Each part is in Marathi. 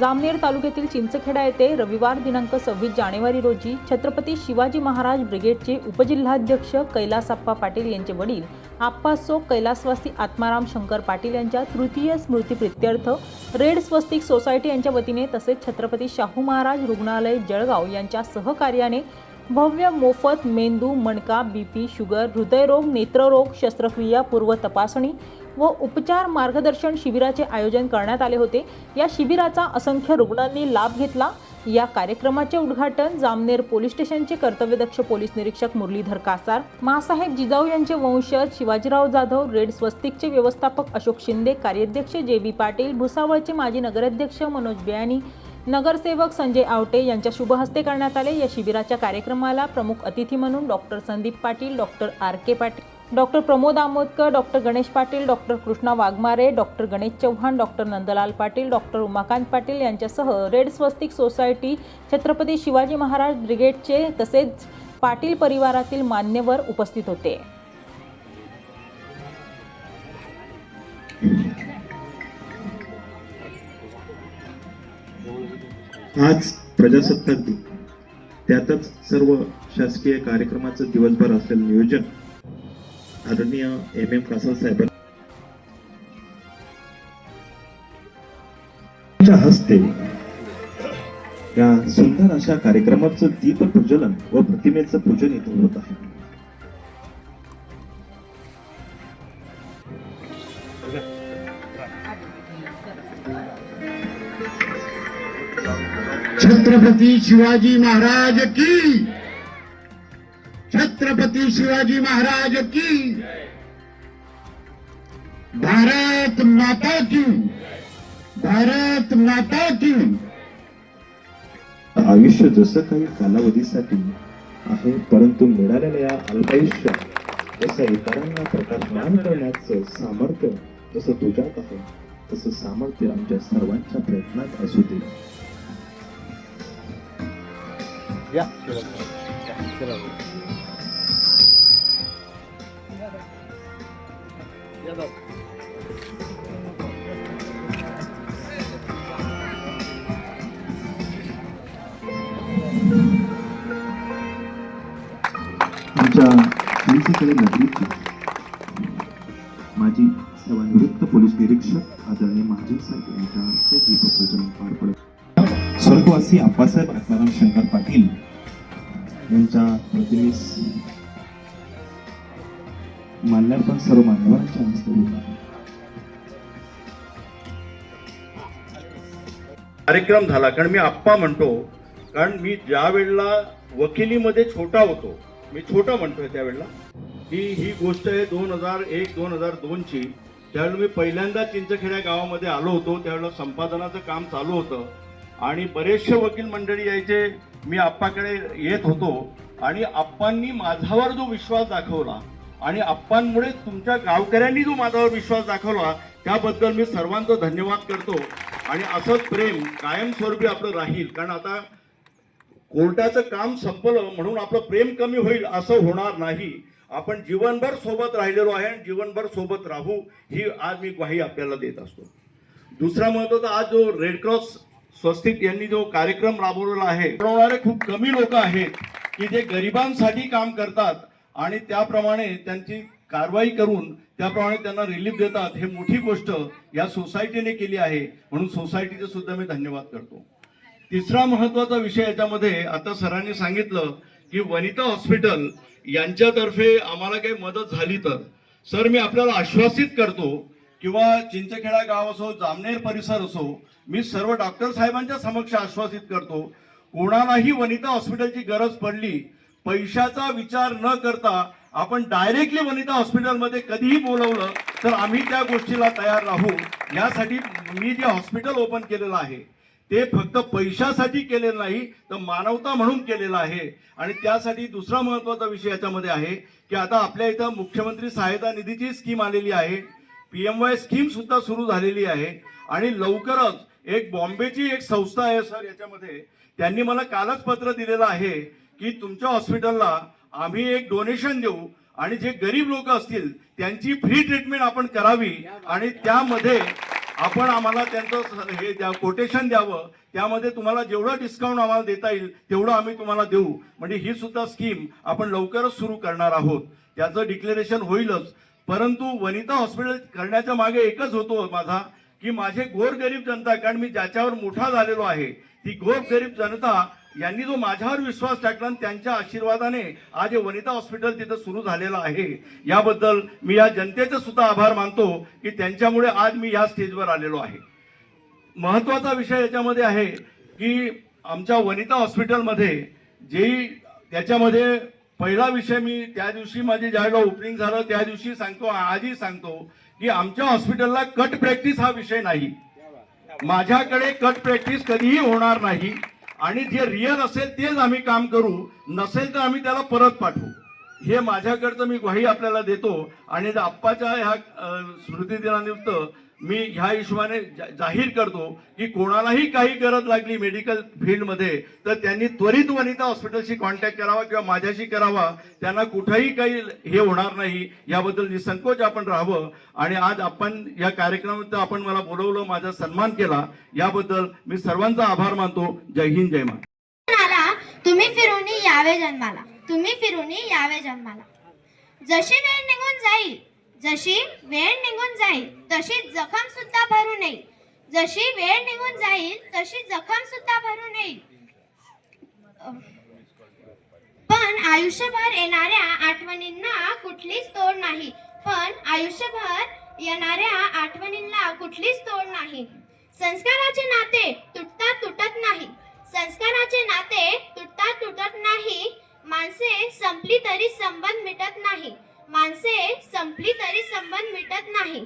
जामनेर तालुक्यातील चिंचखेडा येथे रविवार दिनांक सव्वीस जानेवारी रोजी छत्रपती शिवाजी महाराज ब्रिगेडचे उपजिल्हाध्यक्ष कैलासाप्पा पाटील यांचे वडील आप्पासो कैलासवासी आत्माराम शंकर पाटील यांच्या तृतीय स्मृतिप्रित्यर्थ रेड स्वस्तिक सोसायटी यांच्या वतीने तसेच छत्रपती शाहू महाराज रुग्णालय जळगाव यांच्या सहकार्याने भव्य मोफत मेंदू मणका बीपी शुगर हृदयरोग नेत्ररोग शस्त्रक्रिया पूर्व तपासणी व उपचार मार्गदर्शन शिबिराचे आयोजन करण्यात आले होते. या शिबिराचा असंख्य रुग्णांनी लाभ घेतला. या कार्यक्रमाचे उद्घाटन जामनेर पोलीस स्टेशनचे कर्तव्यदक्ष पोलीस निरीक्षक मुरलीधर कासार मासाहेब जिजाऊ यांचे वंशज शिवाजीराव जाधव रेड स्वस्तिकचे व्यवस्थापक अशोक शिंदे कार्याध्यक्ष जे बी पाटील भुसावळचे माजी नगराध्यक्ष मनोज बियाणी नगरसेवक संजय आवटे यांच्या शुभहस्ते करण्यात आले. या शिबिराच्या कार्यक्रमाला प्रमुख अतिथी म्हणून doctor Sandeep Patil doctor R. K. Patil doctor Pramod Amodkar doctor Ganesh Patil doctor Krishna Waghmare doctor Ganesh Chavan doctor Nandlal Patil doctor Umakant Patil यांच्यासह रेड स्वस्तिक सोसायटी छत्रपती शिवाजी महाराज ब्रिगेडचे तसेच पाटील परिवारातील मान्यवर उपस्थित होते. आज प्रजासत्ताक दिन. त्यातच सर्व शासकीय कार्यक्रमाचं दिवसभर असलेलं नियोजन आदरणीय एम एम कासल साहेब च्या हस्ते या सुंदर अशा कार्यक्रमाचं दीप प्रज्वलन व प्रतिमेचं पूजन इथून होत आहे. छत्रपती शिवाजी महाराज की छत्रपती शिवाजी महाराज की भारत माता की भारत माता की आयुष्य जसं काही कालावधीसाठी आहे परंतु मिळालेल्या या अल्पायुष्य जसं इतरांना प्रकाशमान करण्याचं सामर्थ्य जसं तुझ्यात आहे तसं सामर्थ्य आमच्या सर्वांच्या प्रयत्नात असू दे. आमच्या पोलिसीकडे नगरीचे माजी सेवानिवृत्त पोलीस निरीक्षक आदरणीय महाजन साहेब यांच्या हस्ते दीपपूजन पार पडत. स्वर्गवासी आप्पासाहेब आत्माराम शंकर पाटील यांच्या प्रतिमेस मान्यार्पण सर्व मान्यवरांच्या हस्ते होत आहे. कार्यक्रम झाला. कारण मी आप्पा म्हणतो. कारण मी ज्या वेळेला वकिलीमध्ये छोटा होतो मी छोटा म्हणतोय त्यावेळेला ही ही गोष्ट आहे दोन हजार एक दोन हजार दोनची. त्यावेळेला मी पहिल्यांदा चिंचखेड्या गावामध्ये आलो होतो. त्यावेळेला संपादनाचं काम चालू होतं. आणि बरेचसे वकील मंडळी यायचे मी आप्पाकडे येत होतो आणि आप्पांनी माझ्यावर जो विश्वास दाखवला आणि आप्पांमुळे तुमच्या गावकऱ्यांनी जो माझ्यावर विश्वास दाखवला त्याबद्दल मी सर्वांचं धन्यवाद करतो. आणि असंच प्रेम कायमस्वरूपी आपलं राहील. कारण आता कोर्टाचं काम संपलं म्हणून आपलं प्रेम कमी होईल असं होणार नाही. आपण जीवनभर सोबत राहिलेलो आहे आणि जीवनभर सोबत राहू ही आज मी ग्वाही आपल्याला देत असतो. दुसरा महत्त्वाचा आज जो रेड क्रॉस स्वस्तिक यांनी जो कार्यक्रम राबवलेला आहे राबवणारे खूप कमी लोक आहेत की जे गरिबांसाठी काम करतात आणि त्याप्रमाणे त्यांची कारवाई करून त्याप्रमाणे त्यांना रिलीफ देतात हे मोठी गोष्ट या सोसायटीने केली आहे. म्हणून सोसायटीचे सुद्धा मी धन्यवाद करतो. तिसरा महत्त्वाचा विषय याच्यामध्ये आता सरांनी सांगितलं की वनिता हॉस्पिटल यांच्यातर्फे आम्हाला काही मदत झाली तर. सर मी आपल्याला आश्वासित करतो किंवा चिंचखेडा गाव असो जामनेर परिसर असो मी सर्व डॉक्टर साहेबांच्या समक्ष आश्वासित करतो कोणालाही वनिता हॉस्पिटलची गरज पडली पैशाचा विचार न करता आपण डायरेक्टली वनिता हॉस्पिटलमध्ये कधीही बोलवलं तर आम्ही त्या गोष्टीला तयार राहू. यासाठी मी जे हॉस्पिटल ओपन केलेलं आहे ते फक्त पैशासाठी केलेलं नाही तर मानवता म्हणून केलेलं आहे. आणि त्यासाठी दुसरा महत्त्वाचा विषय याच्यामध्ये आहे की आता आपल्या इथं मुख्यमंत्री सहायता निधीची स्कीम आलेली आहे. पी एम वाय स्कीम सुद्धा सुरू झालेली आहे. आणि लवकरच एक बॉम्बेची एक संस्था आहे सर याच्यामध्ये. त्यांनी मला कालच पत्र दिलेलं आहे की तुमच्या हॉस्पिटलला आम्ही एक डोनेशन देऊ आणि जे गरीब लोक असतील त्यांची फ्री ट्रीटमेंट आपण करावी आणि त्यामध्ये आपण आम्हाला त्यांचं हे द्या कोटेशन द्यावं. त्यामध्ये तुम्हाला जेवढं डिस्काउंट आम्हाला देता येईल तेवढं आम्ही तुम्हाला देऊ. म्हणजे ही सुद्धा स्कीम आपण लवकरच सुरू करणार आहोत. त्याचं डिक्लेरेशन होईलच. परंतु वनिता हॉस्पिटल करण्याच्या मागे एकच होतो माझा की माझे गोरगरीब जनता कारण मी ज्याच्यावर मोठा झालेलो आहे ती गोरगरीब जनता यांनी जो माझ्यावर विश्वास टाकला आणि त्यांच्या आशीर्वादाने आज हे वनिता हॉस्पिटल तिथं सुरू झालेलं आहे. याबद्दल मी या जनतेचे सुद्धा आभार मानतो की त्यांच्यामुळे आज मी या स्टेजवर आलेलो आहे. महत्त्वाचा विषय याच्यामध्ये आहे की आमच्या वनिता हॉस्पिटलमध्ये जे त्याच्यामध्ये पहिला विषय मी त्या दिवशी माझी ज्यावेळेला ओपनिंग झालं त्या दिवशी सांगतो आजही सांगतो की आमच्या हॉस्पिटलला कट प्रॅक्टिस हा विषय नाही. माझ्याकडे कट प्रॅक्टिस कधीही होणार नाही आणि जे रिअल असेल तेच आम्ही काम करू नसेल तर आम्ही त्याला परत पाठवू. हे माझ्याकडचं मी ग्वाही आपल्याला देतो आणि आप्पाच्या ह्या स्मृती दिनानिमित्त मी ह्या हिशोबाने जाहीर करतो की कोणालाही काही गरज लागली मेडिकल फील्डमध्ये तर त्यांनी त्वरित वनिता हॉस्पिटलशी कॉन्टॅक्ट करावा किंवा माझ्याशी करावा. त्यांना कुठंही काही हे होणार नाही याबद्दल निसंकोच आपण राहावं. आणि आज आपण या कार्यक्रमात आपण मला बोलवलं माझा सन्मान केला याबद्दल मी सर्वांचा आभार मानतो. जय हिंद जय मा तुम्ही फिरून यावे जन्माला. तुम्ही फिरून यावे जन्माला. जशी वेळ निघून जाईल जशी वेळ निघून जाईल तशी जखम सुद्धा भरू नये. जशी वेळ निघून जाईल तशी जखम सुद्धा भरू नये. पण आयुष्यभर येणाऱ्या आठवणींना कुठलीच तोड नाही. पण आयुष्यभर येणाऱ्या आठवणींना कुठलीच तोड नाही. संस्काराचे नाते तुटता तुटत नाही. संस्काराचे नाते तुटता तुटत नाही. माणसे संपली तरी संबंध मिटत नाही. माणसे संपली तरी संबंध मिटत नाही.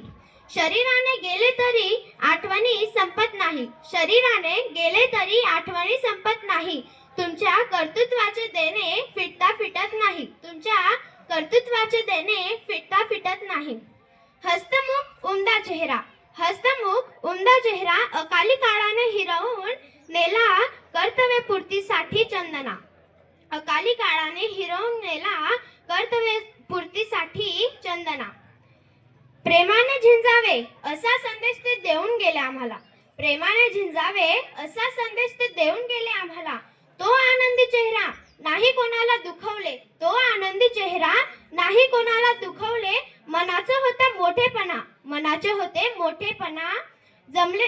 शरीराने गेले तरी आठवणी संपत नाही. शरीराने गेले तरी आठवणी संपत नाही. तुमच्या कर्तृत्वाचे देणे फिटता फिटत नाही. तुमच्या कर्तृत्वाचे देणे फिटता फिटत नाही. हस्तमुख उमदा चेहरा. हस्तमुख उमदा चेहरा अकाली काळाने हिरवून नेला कर्तव्य पूर्तीसाठी चंदना. अकाली काळाने हिरवून नेला कर्तव्य पूर्तीसाठी चंदना. प्रेमाने झिंजावे असा संदेश ते देऊन गेले आम्हाला. प्रेमाने झिंजावे असा संदेश ते देऊन गेले आम्हाला. तो आनंदी चेहरा नाही कोणाला दुखवले. तो आनंदी चेहरा नाही कोणाला दुखवले. मनाचं होतं मोठेपणा. मनाचे होते मोठेपणा. जमले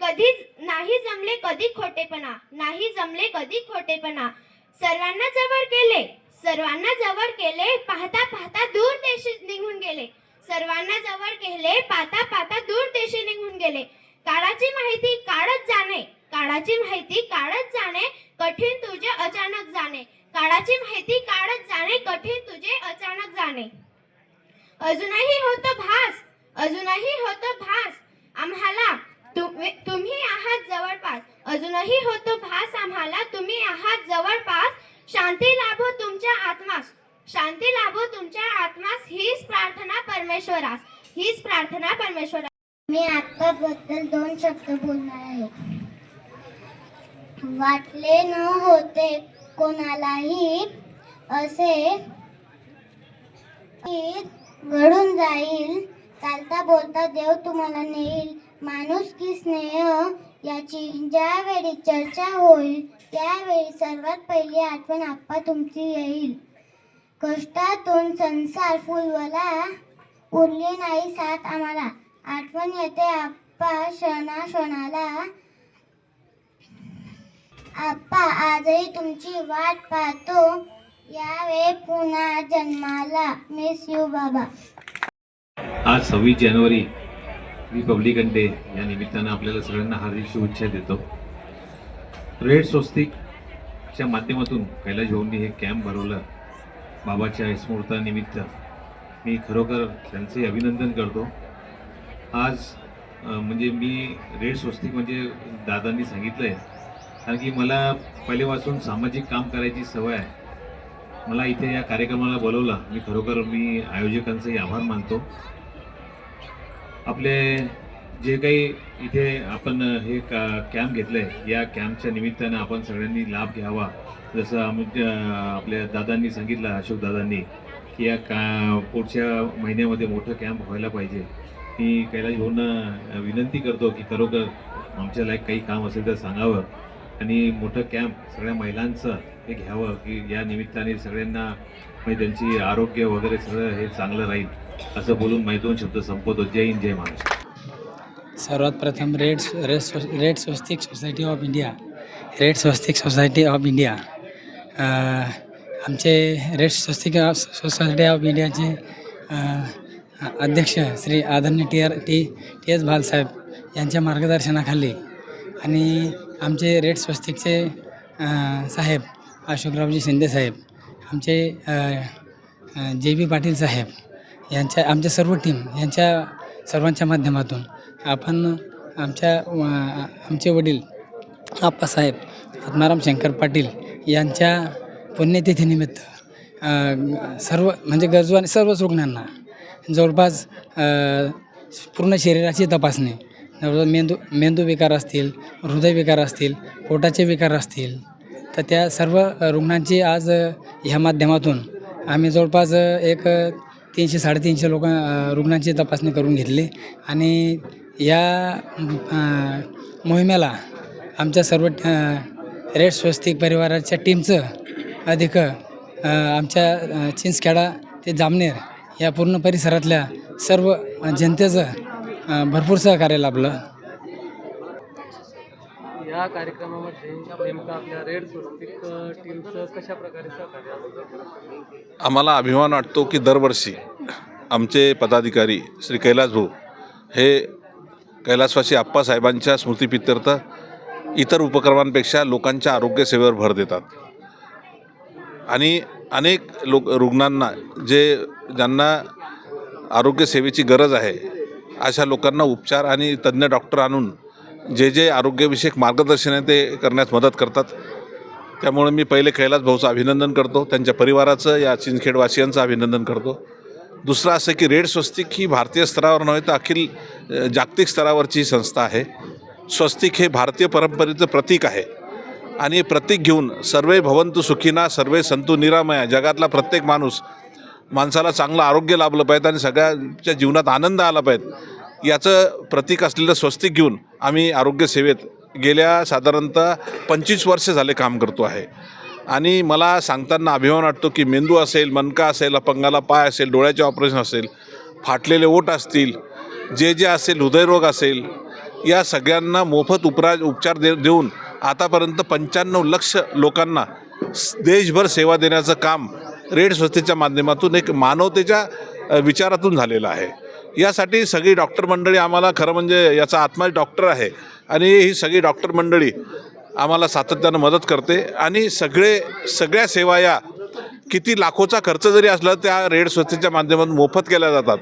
कधी नाही जमले कधी खोटेपणा. नाही जमले कधी खोटेपणा. सर्वांना जवळ केले. सर्वांना जवळ केले पाहता पाहता दूर देशी निघून गेले. सर्वांना जवळ केले पाहता पाहता दूर देशी निघून गेले. काळाची माहिती काढत जाणे काळाची माहिती काढत जाणे कठीण तुझे अचानक जाणे. काळाची माहिती काढत जाणे कठीण तुझे अचानक जाणे. अजूनही होतो भास अजूनही होतो भास. आम्हाला तुम्ही तुम्ही आहात जवळपास. अजूनही होतो भास आम्हाला तुम्ही आहात जवळपास. शांती लाभो तुमच्या आत्मास. शांती लाभो तुमच्या आत्मास. हीच प्रार्थना परमेश्वरास. हीच प्रार्थना परमेश्वरास. मी आत्ताबद्दल दोन शब्द बोलणार आहे. वाटले न होते कोणालाही असे घडून जाईल. चालता बोलता देव तुम्हाला नेईल. माणूस की स्नेह याची ज्यावेळी चर्चा होईल त्यावेळी सर्वात पहिली आठवण आप्पा तुमची येईल. कष्टातून संसार फुलवला उरली नाही साथ आम्हाला. आठवण येते आप्पा क्षणा क्षणाला आप्पा आजही तुमची वाट पाहतो. यावे पुन्हा जन्माला. मिस यू बाबा. आज सव्वीस जानेवारी रिपब्लिकन डे या निमित्तानं आपल्याला सगळ्यांना हार्दिक शुभेच्छा देतो. रेड स्वस्तिकच्या माध्यमातून कैलाश भाऊंनी हे कॅम्प भरवलं. बाबाच्या स्मृतानिमित्त मी खरोखर त्यांचे अभिनंदन करतो. आज म्हणजे मी रेड स्वस्तिक म्हणजे दादांनी सांगितलं आहे कारण की मला पहिलेपासून सामाजिक काम करायची सवय आहे. मला इथे या कार्यक्रमाला बोलवलं. मी खरोखर मी आयोजकांचाही आभार मानतो. आपले जे काही इथे आपण हे का कॅम्प घेतलं आहे या कॅम्पच्या निमित्तानं आपण सगळ्यांनी लाभ घ्यावा. जसं आम्ही आपल्या दादांनी सांगितलं अशोक दादांनी की या का पुढच्या महिन्यामध्ये मोठं कॅम्प व्हायला पाहिजे. मी कैलाश भाऊंना विनंती करतो की खरोखर आमच्या लायक काही काम असेल तर सांगावं. आणि मोठं कॅम्प सगळ्या महिलांचं हे घ्यावं की या निमित्ताने सगळ्यांना म्हणजे त्यांची आरोग्य वगैरे सगळं हे चांगलं राहील. असं बोलून माझे शब्द संपवतो. जय हिंद जय महाराष्ट्र. सर्वात प्रथम Red Red Red Swastik Society of India Red Swastik Society of India. आमचे रेड स्वस्तिक सोसायटी ऑफ इंडियाचे अध्यक्ष श्री आदरणीय T R T T S Bhalsaheb यांच्या मार्गदर्शनाखाली आणि आमचे रेड स्वस्तिकचे साहेब अशोकरावजी शिंदे साहेब आमचे जे बी पाटील साहेब यांच्या आमच्या सर्व टीम यांच्या सर्वांच्या माध्यमातून आपण आमच्या आमचे वडील आप्पासाहेब आत्माराम शंकर पाटील यांच्या पुण्यतिथीनिमित्त सर्व म्हणजे गरजू आणि सर्वच रुग्णांना जवळपास पूर्ण शरीराची तपासणी जवळपास मेंदू मेंदू विकार असतील हृदयविकार असतील पोटाचे विकार असतील तर त्या सर्व रुग्णांची आज ह्या माध्यमातून आम्ही जवळपास एक तीनशे साडेतीनशे लोक रुग्णांची तपासणी करून घेतली. आणि या मोहिमेला आमच्या सर्व रेड स्वस्तिक परिवाराच्या टीमचं अधिक आमच्या चिंचखेडा ते जामनेर या पूर्ण परिसरातल्या सर्व जनतेचं भरपूर सहकार्य लाभलं. या कार्यक्रमामध्ये नेमका आपल्या रेड स्वस्तिक टीमचं कशा प्रकारे सहकार्य आम्हाला अभिमान वाटतो की दरवर्षी आमचे पदाधिकारी श्री कैलास भाऊ हे कैलासवासी आप्पासाहेबांच्या स्मृतीपित्यर्थ इतर उपक्रमांपेक्षा लोकांच्या आरोग्यसेवेवर भर देतात. आणि अनेक लोक रुग्णांना जे ज्यांना आरोग्यसेवेची गरज आहे अशा लोकांना उपचार आणि तज्ज्ञ डॉक्टर आणून जे जे आरोग्यविषयक मार्गदर्शन आहे ते करण्यास मदत करतात. त्यामुळे मी पहिले कैलास भाऊचं अभिनंदन करतो. त्यांच्या परिवाराचं या चिंचखेडवासियांचं अभिनंदन करतो. दुसरं असं की रेड स्वस्तिक ही भारतीय स्तरावर नव्हे तर अखिल जागतिक स्तरावरची ही संस्था आहे. स्वस्तिक हे भारतीय परंपरेचं प्रतीक आहे. आणि हे प्रतीक घेऊन सर्वे भवंतु सुखीना सर्वे संतु निरामया जगातला प्रत्येक माणूस माणसाला चांगलं आरोग्य लाभलं पाहिजे आणि सगळ्यांच्या जीवनात आनंद आला पाहिजे. याचं प्रतीक असलेलं स्वस्तिक घेऊन आम्ही आरोग्यसेवेत गेल्या साधारणतः पंचवीस वर्ष झाले काम करतो आहे. आणि मला सांगताना अभिमान वाटतो की मेंदू असेल मनका असेल अपंगाला पाय असेल डोळ्याचे ऑपरेशन असेल फाटलेले ओट असतील जे जे असेल हृदयरोग असेल या सगळ्यांना मोफत उपरा उपचार दे देऊन आतापर्यंत पंच्याण्णव लक्ष लोकांना देशभर सेवा देण्याचं काम रेड संस्थेच्या माध्यमातून एक मानवतेच्या विचारातून झालेलं आहे. यासाठी सगळी डॉक्टर मंडळी आम्हाला खरं म्हणजे याचा आत्मा डॉक्टर आहे. आणि ही सगळी डॉक्टर मंडळी आम्हाला सातत्यानं मदत करते. आणि सगळे सगळ्या सेवा या किती लाखोचा खर्च जरी असला त्या रेड संस्थेच्या माध्यमातून मोफत केल्या जातात.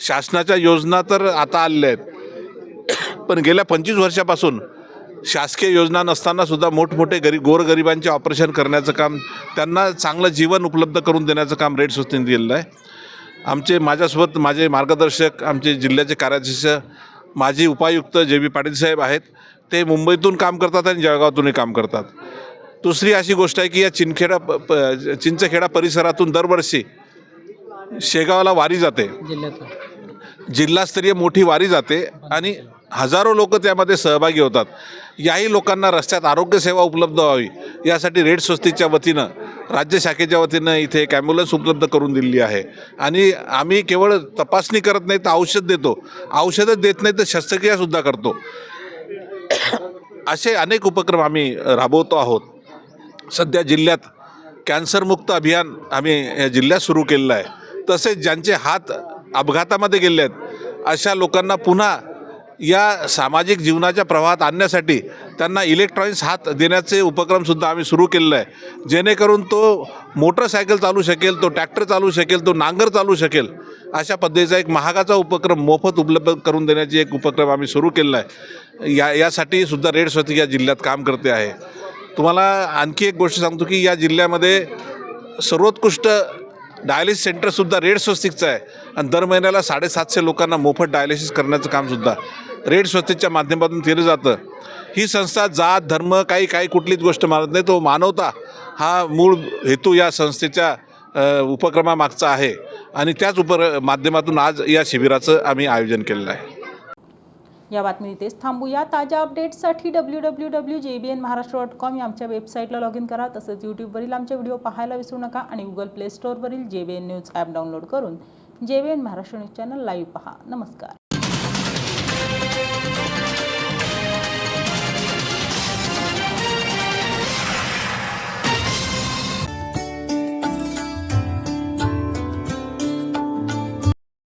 शासनाच्या योजना तर आता आलेल्या आहेत. पण गेल्या पंचवीस वर्षापासून शासकीय योजना नसताना सुद्धा मोठमोठे गरीब गोरगरिबांचे ऑपरेशन करण्याचं काम त्यांना चांगलं जीवन उपलब्ध करून देण्याचं काम रेड संस्थेने दिलेलं आहे. आमचे माझ्यासोबत माझे मार्गदर्शक आमचे जिल्ह्याचे कार्याध्यक्ष माजी उपायुक्त जे बी पाटील साहेब आहेत ते मुंबईतून काम करतात आणि जळगावातूनही काम करतात. दुसरी अशी गोष्ट आहे की या चिंचखेडा प चिंचखेडा परिसरातून दरवर्षी शेगावला वारी जाते. जिल्हास्तरीय मोठी वारी जाते आणि हजारो लोक त्यामध्ये सहभागी होतात. याही लोकांना रस्त्यात आरोग्यसेवा उपलब्ध व्हावी यासाठी रेड स्वस्तीच्या वतीनं राज्य शाखेच्या वतीनं इथे एक ॲम्ब्युलन्स उपलब्ध करून दिलेली आहे. आणि आम्ही केवळ तपासणी करत नाही तर औषध देतो. औषधं देत नाही तर शस्त्रक्रियासुद्धा करतो. असे अनेक उपक्रम आम्ही राबवतो आहोत. सध्या जिल्ह्यात कॅन्सरमुक्त अभियान आम्ही या जिल्ह्यात सुरू केलेलं आहे. तसेच ज्यांचे हात अपघातामध्ये गेले आहेत अशा लोकांना पुन्हा या सामाजिक जीवनाच्या प्रवाहात आणण्यासाठी त्यांना इलेक्ट्रॉनिक्स हात देण्याचे उपक्रमसुद्धा आम्ही सुरू केलेलं आहे. जेणेकरून तो मोटरसायकल चालू शकेल तो ट्रॅक्टर चालू शकेल तो नांगर चालू शकेल अशा पद्धतीचा एक महागाचा उपक्रम मोफत उपलब्ध करून देण्याची एक उपक्रम आम्ही सुरू केलेला आहे. या यासाठी सुद्धा रेड स्वती या जिल्ह्यात काम करते आहे. तुम्हाला आणखी एक गोष्ट सांगतो की या जिल्ह्यामध्ये सर्वोत्कृष्ट डायलिस सेंटरसुद्धा रेड स्वस्तिकचं आहे. आणि दर महिन्याला साडेसातशे लोकांना मोफत डायलिसिस करण्याचं कामसुद्धा रेड स्वच्छतेच्या माध्यमातून केलं जातं. ही संस्था जात धर्म काही काही कुठलीच गोष्ट मानत नाही. तो मानवता हा मूळ हेतू या संस्थेच्या उपक्रमामागचा आहे. आणि त्याच उप माध्यमातून आज या शिबिराचं आम्ही आयोजन केलेलं आहे. या बातमी इथेच थांबूया. ताज्या अपडेट्ससाठी W W W J B N Maharashtra dot com या आमच्या वेबसाईटला लॉग इन करा. तसंच यूट्यूबवरील आमचे व्हिडिओ पाहायला विसरू नका आणि Google play स्टोअरवरील J B N news app download करून J B N Maharashtra news channel live पहा. नमस्कार.